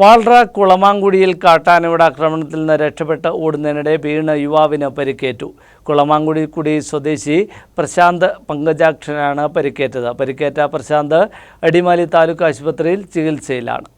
വാൾറ കുളമാങ്കുടിയിൽ കാട്ടാനയുടെ ആക്രമണത്തിൽ നിന്ന് രക്ഷപ്പെട്ട് ഓടുന്നതിനിടെ വീണ് യുവാവിന് പരിക്കേറ്റു. കുളമാങ്കുടി കുടി സ്വദേശി പ്രശാന്ത് പങ്കജാക്ഷനാണ് പരിക്കേറ്റത്. പരിക്കേറ്റ പ്രശാന്ത് അടിമാലി താലൂക്ക് ആശുപത്രിയിൽ ചികിത്സയിലാണ്.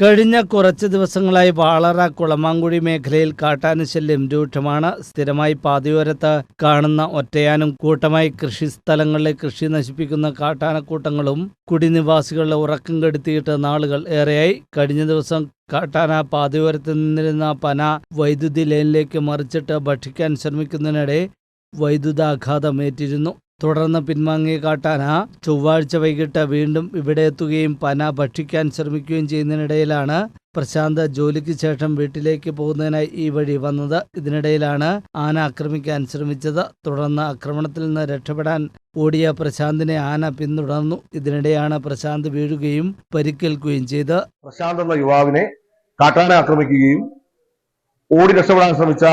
കഴിഞ്ഞ കുറച്ച് ദിവസങ്ങളായി വാളറ കുളമാങ്കുഴി മേഖലയിൽ കാട്ടാന ശല്യം രൂക്ഷമാണ്. സ്ഥിരമായി പാതയോരത്ത് കാണുന്ന ഒറ്റയാനും കൂട്ടമായി കൃഷിസ്ഥലങ്ങളിലെ കൃഷി നശിപ്പിക്കുന്ന കാട്ടാനക്കൂട്ടങ്ങളും കുടിനിവാസികളുടെ ഉറക്കം കെടുത്തിയിട്ട് നാളുകൾ ഏറെയായി. കഴിഞ്ഞ ദിവസം കാട്ടാന പാതയോരത്ത് നിന്നിരുന്ന പന വൈദ്യുതി ലൈനിലേക്ക് മറിച്ചിട്ട് ഭക്ഷിക്കാൻ ശ്രമിക്കുന്നതിനിടെ വൈദ്യുതാഘാതമേറ്റിരുന്നു. തുടർന്ന് പിൻവാങ്ങിയ കാട്ടാന ചൊവ്വാഴ്ച വൈകിട്ട് വീണ്ടും ഇവിടെ എത്തുകയും പന ഭക്ഷിക്കാൻ ശ്രമിക്കുകയും ചെയ്യുന്നതിനിടയിലാണ് പ്രശാന്ത് ജോലിക്ക് ശേഷം വീട്ടിലേക്ക് പോകുന്നതിനായി ഈ വഴി വന്നത്. ഇതിനിടയിലാണ് ആന ആക്രമിക്കാൻ ശ്രമിച്ചത്. തുടർന്ന് ആക്രമണത്തിൽ നിന്ന് രക്ഷപ്പെടാൻ ഓടിയ പ്രശാന്തിനെ ആന പിന്തുടർന്നു. ഇതിനിടെയാണ് പ്രശാന്ത് വീഴുകയും പരിക്കേൽക്കുകയും ചെയ്ത് പ്രശാന്ത് എന്ന യുവാവിനെ കാട്ടാന ആക്രമിക്കുകയും ഓടി രക്ഷപ്പെടാൻ ശ്രമിച്ച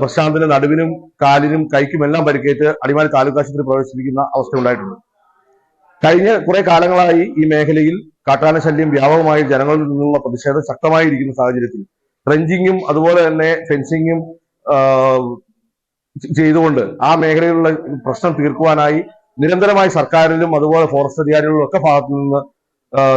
പ്രശാന്തിന് നടുവിനും കാലിനും കൈക്കും എല്ലാം പരിക്കേറ്റ് അടിമാലി താലൂക്ക് ആശുപത്രി പ്രവേശിപ്പിക്കുന്ന അവസ്ഥ ഉണ്ടായിട്ടുണ്ട്. കഴിഞ്ഞ കുറെ കാലങ്ങളായി ഈ മേഖലയിൽ കാട്ടാന ശല്യം വ്യാപകമായി ജനങ്ങളിൽ നിന്നുള്ള പ്രതിഷേധം ശക്തമായിരിക്കുന്ന സാഹചര്യത്തിൽ ട്രെഞ്ചിങ്ങും അതുപോലെ തന്നെ ഫെൻസിങ്ങും ചെയ്തുകൊണ്ട് ആ മേഖലയിലുള്ള പ്രശ്നം തീർക്കുവാനായി നിരന്തരമായി സർക്കാരിലും അതുപോലെ ഫോറസ്റ്റ് അധികാരികളിലും ഒക്കെ ഭാഗത്തു നിന്ന്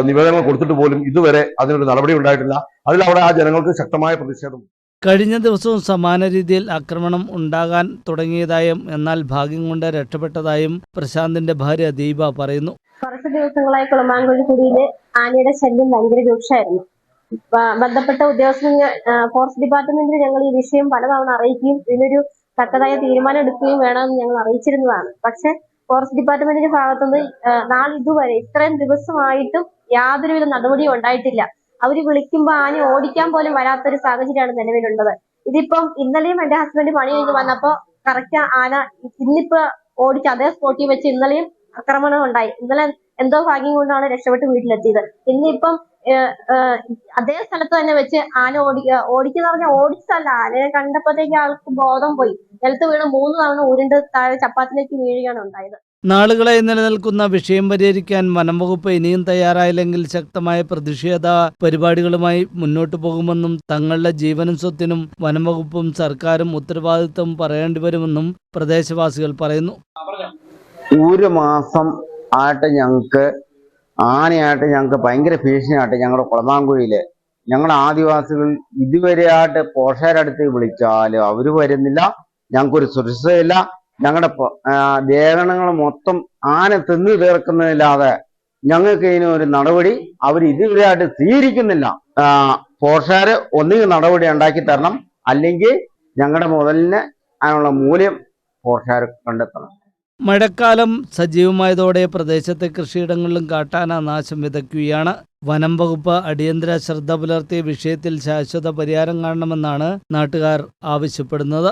നിവേദനങ്ങൾ കൊടുത്തിട്ട് പോലും ഇതുവരെ അതിനൊരു നടപടി ഉണ്ടായിട്ടില്ല. അതിലവിടെ ആ ജനങ്ങൾക്ക് ശക്തമായ പ്രതിഷേധം കഴിഞ്ഞ ദിവസവും സമാന രീതിയിൽ ആക്രമണം ഉണ്ടാകാൻ തുടങ്ങിയതായും എന്നാൽ ഭാഗ്യം കൊണ്ട് രക്ഷപ്പെട്ടതായും പ്രശാന്തിന്റെ ഭാര്യ ദീപ പറയുന്നു. കുറച്ച് ദിവസങ്ങളായി കുളമാങ്കുഴി കുടിയിൽ ആനയുടെ ശല്യം ഭയങ്കര രൂക്ഷമായിരുന്നു. ബന്ധപ്പെട്ട ഉദ്യോഗസ്ഥർ ഫോറസ്റ്റ് ഡിപ്പാർട്ട്മെന്റിൽ ഞങ്ങൾ ഈ വിഷയം പലതവണ അറിയിക്കുകയും ഇതിനൊരു തക്കതായ തീരുമാനം എടുക്കുകയും വേണമെന്ന് ഞങ്ങൾ അറിയിച്ചിരുന്നതാണ്. പക്ഷെ ഫോറസ്റ്റ് ഡിപ്പാർട്ട്മെന്റിന്റെ ഭാഗത്തുനിന്ന് നാളിതുവരെ ഇത്രയും ദിവസമായിട്ടും യാതൊരുവിധ നടപടിയും ഉണ്ടായിട്ടില്ല. അവർ വിളിക്കുമ്പോ ആന ഓടിക്കാൻ പോലും വരാത്തൊരു സാഹചര്യമാണ് നിലവിലുള്ളത്. ഇതിപ്പം ഇന്നലെയും എന്റെ ഹസ്ബൻഡ് പണി കഴിഞ്ഞ് വന്നപ്പോ കറക്റ്റ് ആന ഇന്നിപ്പോ ഓടിച്ച് അതേ സ്പോട്ടിൽ വെച്ച് ഇന്നലെയും ആക്രമണം ഉണ്ടായി. ഇന്നലെ എന്തോ ഭാഗ്യം കൊണ്ടാണ് രക്ഷപ്പെട്ട് വീട്ടിലെത്തിയത്. ഇന്നിപ്പം അതേ സ്ഥലത്ത് തന്നെ വെച്ച് ആന ഓടി ഓടിക്കുന്ന പറഞ്ഞ ഓടിച്ചതല്ല ആനയെ കണ്ടപ്പോഴത്തേക്ക് ആൾക്ക് ബോധം പോയി. നിലത്ത് വീണ് മൂന്ന് തവണ ഉരുണ്ട് താഴെ ചപ്പാത്തിലേക്ക് വീഴുകയാണ് ഉണ്ടായത്. നാളുകളായി നിലനിൽക്കുന്ന വിഷയം പരിഹരിക്കാൻ വനം വകുപ്പ് ഇനിയും തയ്യാറായില്ലെങ്കിൽ ശക്തമായ പ്രതിഷേധ പരിപാടികളുമായി മുന്നോട്ടു പോകുമെന്നും തങ്ങളുടെ ജീവനും സ്വത്തിനും വനം വകുപ്പും സർക്കാരും ഉത്തരവാദിത്വം പറയേണ്ടി വരുമെന്നും പ്രദേശവാസികൾ പറയുന്നു. ഒരു മാസം ആയിട്ട് ഞങ്ങൾക്ക് ആനയായിട്ട് ഞങ്ങൾക്ക് ഭയങ്കര ഭീഷണിയായിട്ട് ഞങ്ങളുടെ കുളമാങ്കുഴിയിൽ ഞങ്ങളുടെ ആദിവാസികൾ ഇതുവരെയായിട്ട് പോഷകരടുത്ത് വിളിച്ചാലും അവർ വരുന്നില്ല ഞങ്ങൾക്കൊരു സുരക്ഷയില്ല. ഞങ്ങളുടെ ദേഹണങ്ങൾ മൊത്തം ആന തിന്നു തീർക്കുന്നതില്ലാതെ ഞങ്ങൾക്ക് ഇതിന് ഒരു നടപടി അവർ ഇതുവരെയായിട്ട് സ്വീകരിക്കുന്നില്ല. പോഷാര് ഒന്നുകിൽ നടപടി ഉണ്ടാക്കി തരണം അല്ലെങ്കിൽ ഞങ്ങളുടെ മുതലിന് അതിനുള്ള മൂല്യം പോഷാർ കണ്ടെത്തണം. മഴക്കാലം സജീവമായതോടെ പ്രദേശത്തെ കൃഷിയിടങ്ങളിലും കാട്ടാന നാശം വിതയ്ക്കുകയാണ്. വനം വകുപ്പ് അടിയന്തര ശ്രദ്ധ പുലർത്തിയ വിഷയത്തിൽ ശാശ്വത പരിഹാരം കാണണമെന്നാണ് നാട്ടുകാർ ആവശ്യപ്പെടുന്നത്.